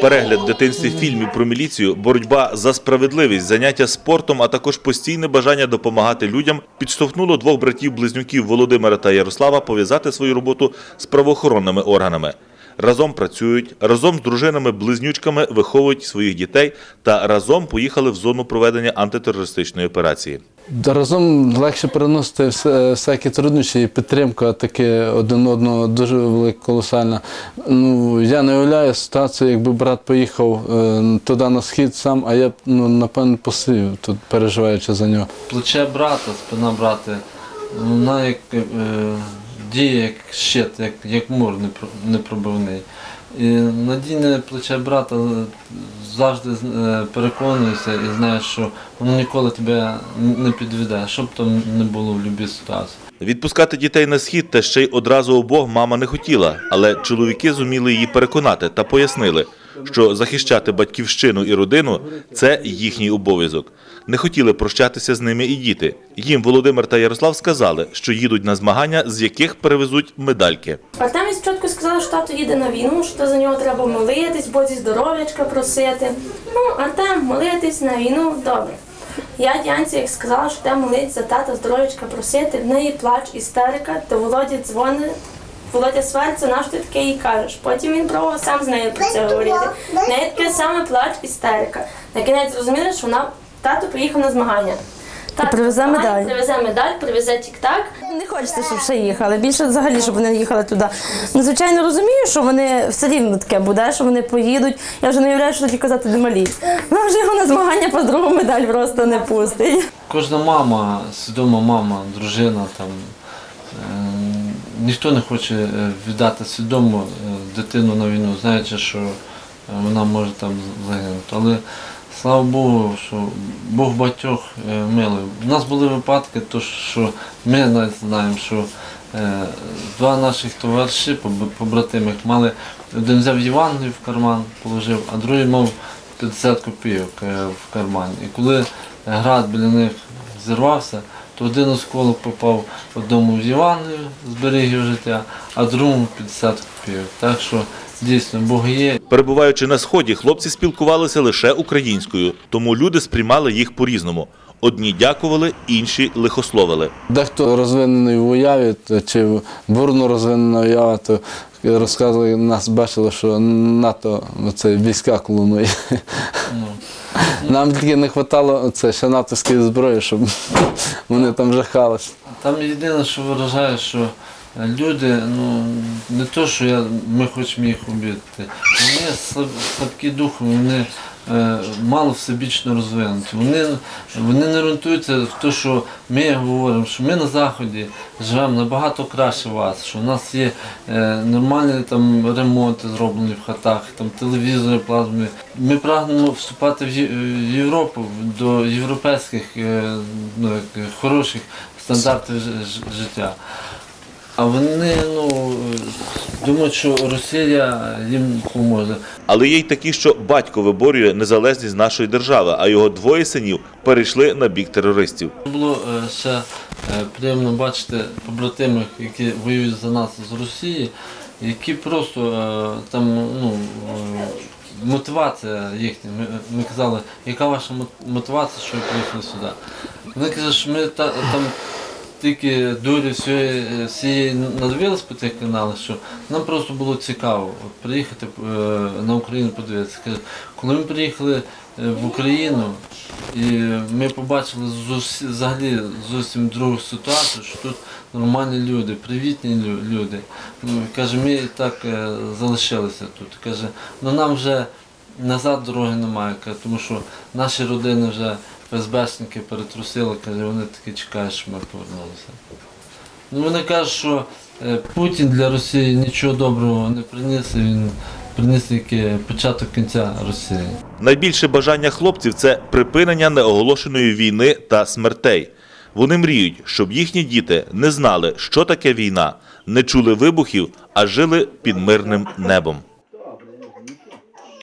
Перегляд в дитинстві фільмів про міліцію, боротьба за справедливість, заняття спортом, а також постійне бажання допомагати людям підштовхнуло двох братів-близнюків Володимира та Ярослава пов'язати свою роботу з правоохоронними органами. Разом працюють, разом з дружинами-близнючками виховують своїх дітей та разом поїхали в зону проведення антитерористичної операції. Разом легше переносити всякі труднощі і підтримка таке один одного дуже велика, колосальна. Ну, я не уявляю ситуацію, якби брат поїхав е, туди на схід сам, а я ну, напевно посив тут, переживаючи за нього. Плече брата, спина брата, вона як е, діє як щит, як, як мур непро- непробивний. І надійне плече брата е, завжди переконується і знаєш, що воно ніколи тебе не підведе, що б там не було в будь-якій ситуації. Відпускати дітей на схід та ще й одразу обох мама не хотіла, але чоловіки зуміли її переконати та пояснили, що захищати батьківщину і родину це їхній обов'язок. Не хотіли прощатися з ними і діти. Їм Володимир та Ярослав сказали, що їдуть на змагання, з яких перевезуть медальки. Артемій спочатку сказала, що тато їде на війну, що за нього треба молитись, Бозі здоров'ячка просити. Ну, Артем, молитись на війну, добре. Я Діанці, як сказала, що треба молитись за тата здоров'ячка просити, в неї плач, істерика, то Володя дзвонить. Володя свариться, наш ти таке їй кажеш. Потім він пробував сам з нею про це говорити. В неї таке саме плач, істерика. На кінець зрозуміли, що вона тато поїхав на змагання. Тато привезе медаль. Привезе медаль, привезе тік-так. Не хочеться, щоб ще їхали. Більше взагалі, щоб вони їхали туди. Ну, звичайно, розумію, що вони все рівно таке буде, що вони поїдуть. Я вже не уявляю, що тоді казати де малі. Вона вже його на змагання по другу медаль просто не пустить. Кожна мама, свідома мама, дружина, там, ніхто не хоче е, віддати свідомо е, дитину на війну, знаючи, що е, вона може там загинути. Але слава Богу, що Бог багатьох е, милий. У нас були випадки, то, що ми навіть знаємо, що два наших товариші, побр- побратимих, мали один взяв Євангелію в карман, положив, а другий мав 50 копійок в кармані. І коли град біля них зірвався, то один осколок попав одному в Євангелію, зберіг його життя, а другому 50 копійок. Так що дійсно Бог є. Перебуваючи на сході, хлопці спілкувалися лише українською, тому люди сприймали їх по-різному. Одні дякували, інші лихословили. Дехто розвинений в уяві чи бурно розвинена уява, то розказували, нас бачили, що НАТО це війська колонує. Нам тільки не вистачало це ще натовської зброї, щоб вони там жахалися. Там єдине, що виражає, що люди, ну не то, що я, ми хочемо їх убити, вони слаб, слабкі духом, вони мало всебічно розвинуті. Вони, вони не орієнтуються в те, що ми говоримо, що ми на Заході живемо набагато краще вас, що в нас є е, нормальні там ремонти зроблені в хатах, там телевізори, плазмі. Ми прагнемо вступати в Європу до європейських е, ну, хороших стандартів життя. А вони ну, думають, що Росія їм поможе. Але є й такі, що батько виборює незалежність нашої держави, а його двоє синів перейшли на бік терористів. Було е, ще е, приємно бачити побратимів, які воюють за нас з Росії, які просто е, там ну, мотивація їхня. Ми, ми казали, яка ваша мотивація, що ви приїхали сюди? Вони кажуть, що ми та, там тільки дурі всієї, надивились по тих каналах, що нам просто було цікаво от, приїхати е, на Україну подивитися. Коли ми приїхали е, в Україну, і ми побачили взагалі зовсім другу ситуацію, що тут нормальні люди, привітні лю- люди. Ну, Каже, ми так е, залишилися тут. Каже, ну нам вже назад дороги немає, каже, тому що наші родини вже ФСБшники перетрусили, каже, вони таки чекають, щоб ми повернулися. Ну, вони кажуть, що е, Путін для Росії нічого доброго не приніс, він приніс тільки початок кінця Росії. Найбільше бажання хлопців це припинення неоголошеної війни та смертей. Вони мріють, щоб їхні діти не знали, що таке війна, не чули вибухів, а жили під мирним небом.